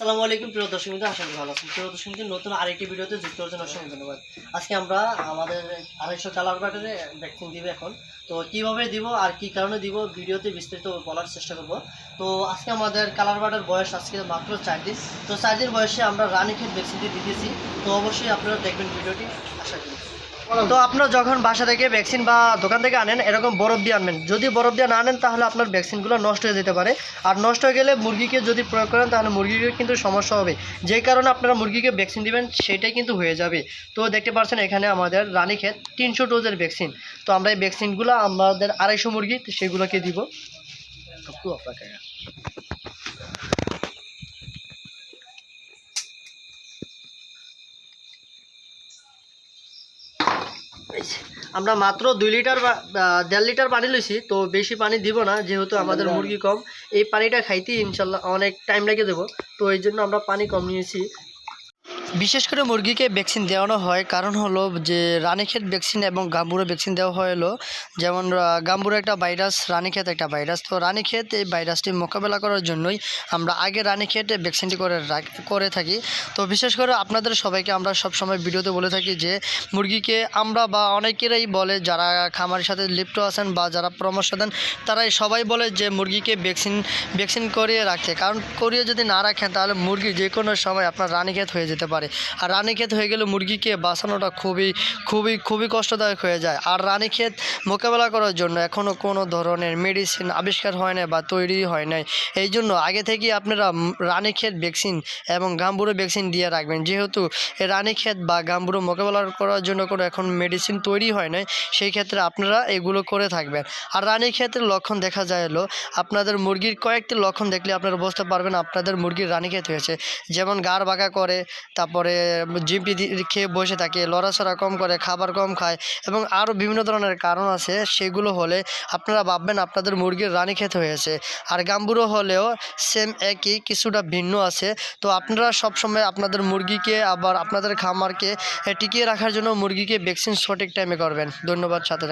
আসসালামু আলাইকুম, প্রিয় দর্শক বিন্দু আশা ভালো আছেন। প্রিয় দর্শক বিন্দু নতুন আরেকটি ভিডিওতে যুক্ত জন্য অসংখ্য ধন্যবাদ। আজকে আমরা আমাদের আড়াইশো কালার বাটারে ভ্যাকসিন দিবে এখন। তো কীভাবে দিব আর কি কারণে দিব ভিডিওতে বিস্তারিত বলার চেষ্টা করব। তো আজকে আমাদের কালার বাটার বয়স আজকে মাত্র চার দিন। তো চার দিন বয়সে আমরা রানীক্ষেত ভ্যাকসিনটি দিতেছি। তো অবশ্যই আপনারা দেখবেন ভিডিওটি, আশা করি। তো আপনারা যখন বাসা থেকে ভ্যাকসিন বা দোকান থেকে আনেন, এরকম বরফ দিয়ে আনবেন। যদি বরফ দিয়ে না আনেন, তাহলে আপনার ভ্যাকসিনগুলো নষ্ট হয়ে যেতে পারে। আর নষ্ট হয়ে গেলে মুরগিকে যদি প্রয়োগ করেন, তাহলে মুরগিকে কিন্তু সমস্যা হবে। যে কারণে আপনারা মুরগিকে ভ্যাকসিন দিবেন, সেটাই কিন্তু হয়ে যাবে। তো দেখতে পাচ্ছেন, এখানে আমাদের রানীক্ষেত তিনশো ডোজের ভ্যাকসিন তো আমরা এই ভ্যাকসিনগুলো আমাদের আড়াইশো মুরগি সেগুলোকে দিব। আমরা মাত্র দুই লিটার বা দেড় লিটার পানি লইছি তো বেশি পানি দিব না যেহেতু আমাদের মুরগি কম। এই পানিটা খাইতেই ইনশাল্লাহ অনেক টাইম লেগে দেবো তো এই জন্য আমরা পানি কম নিয়েছি। বিশেষ করে মুরগিকে ভ্যাকসিন দেওয়ানো হয়। কারণ হলো যে রানীক্ষেত ভ্যাকসিন এবং গাম্বুরো ভ্যাকসিন দেওয়া হলো। যেমন গাম্বুরো একটা ভাইরাস রানীক্ষেত একটা ভাইরাস তো রানীক্ষেত এই ভাইরাসটি মোকাবেলা করার জন্যই আমরা আগে রানীক্ষেত ভ্যাকসিনটি করে করে থাকি। তো বিশেষ করে আপনাদের সবাইকে আমরা সব সময় ভিডিওতে বলে থাকি যে, মুরগিকে আমরা বা অনেকেরাই বলে, যারা খামারের সাথে লিপ্ত আছেন বা যারা পরামর্শ দেন, তারাই সবাই বলে যে মুরগিকে ভ্যাকসিন ভ্যাকসিন করিয়ে রাখতে। কারণ করিয়ে যদি না রাখেন, তাহলে মুরগি যে কোনো সময় আপনার রানীক্ষেত হয়ে যেতে পারে। আর রানীক্ষেত হয়ে গেলে মুরগিকে বাঁচানোটা খুবই খুবই খুবই কষ্টদায়ক হয়ে যায়। আর রানীক্ষেত মোকাবেলা করার জন্য এখনও কোনো ধরনের মেডিসিন আবিষ্কার হয় না বা তৈরি হয় নাই। এই জন্য আগে থেকেই আপনারা উম, রানীক্ষেত ভ্যাকসিন এবং গাম্বুরো ভ্যাকসিন দিয়ে রাখবেন। যেহেতু এই রানীক্ষেত বা গাম্বুরো মোকাবেলা করার জন্য কোনো এখন মেডিসিন তৈরি হয় নাই সেই ক্ষেত্রে আপনারা এগুলো করে থাকবেন। আর রানী রানীক্ষেতের লক্ষণ দেখা যায় হলো আপনাদের মুরগির কয়েকটি লক্ষণ দেখলে আপনারা বুঝতে পারবেন আপনাদের মুরগির রানীক্ষেত হয়েছে। যেমন গাড় বাঁকা করে তারপরে জিপি খেয়ে বসে থাকে লড়াচড়া কম করে, খাবার কম খায় এবং আরও বিভিন্ন ধরনের কারণ আছে। সেগুলো হলে আপনারা ভাববেন আপনাদের মুরগির রানীক্ষেত হয়েছে। আর গাম্বুরো হলেও সেম একই, কিছুটা ভিন্ন আছে। তো আপনারা সবসময় আপনাদের মুরগিকে আবার আপনাদের খামারকে টিকিয়ে রাখার জন্য মুরগিকে ভ্যাকসিন সঠিক টাইমে করবেন। ধন্যবাদ সাথে।